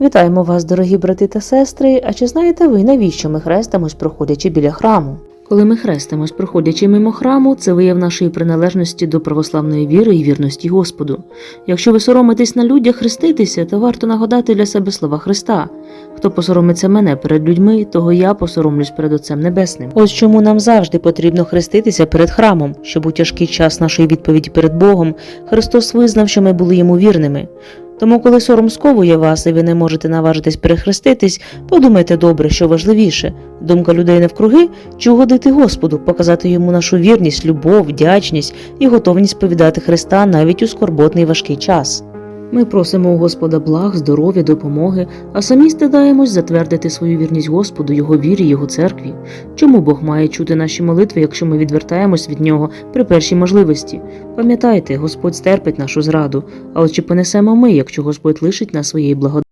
Вітаємо вас, дорогі брати та сестри. А чи знаєте ви, навіщо ми хрестимось, проходячи біля храму? Коли ми хрестимось, проходячи мимо храму, це вияв нашої приналежності до православної віри і вірності Господу. Якщо ви соромитесь на людях хреститися, то варто нагадати для себе слова Христа. Хто посоромиться мене перед людьми, того я посоромлюсь перед Отцем Небесним. Ось чому нам завжди потрібно хреститися перед храмом, щоб у тяжкий час нашої відповіді перед Богом Христос визнав, що ми були йому вірними. Тому, коли сором сковує вас і ви не можете наважитись перехреститись, подумайте добре, що важливіше думка людей навкруги чи угодити Господу, показати йому нашу вірність, любов, вдячність і готовність повідати Христа навіть у скорботний важкий час. Ми просимо у Господа благ, здоров'я, допомоги, а самі стидаємось затвердити свою вірність Господу, Його вірі, Його церкві. Чому Бог має чути наші молитви, якщо ми відвертаємось від нього при першій можливості? Пам'ятайте, Господь стерпить нашу зраду, але чи понесемо ми, якщо Господь лишить нас своєї благодаті?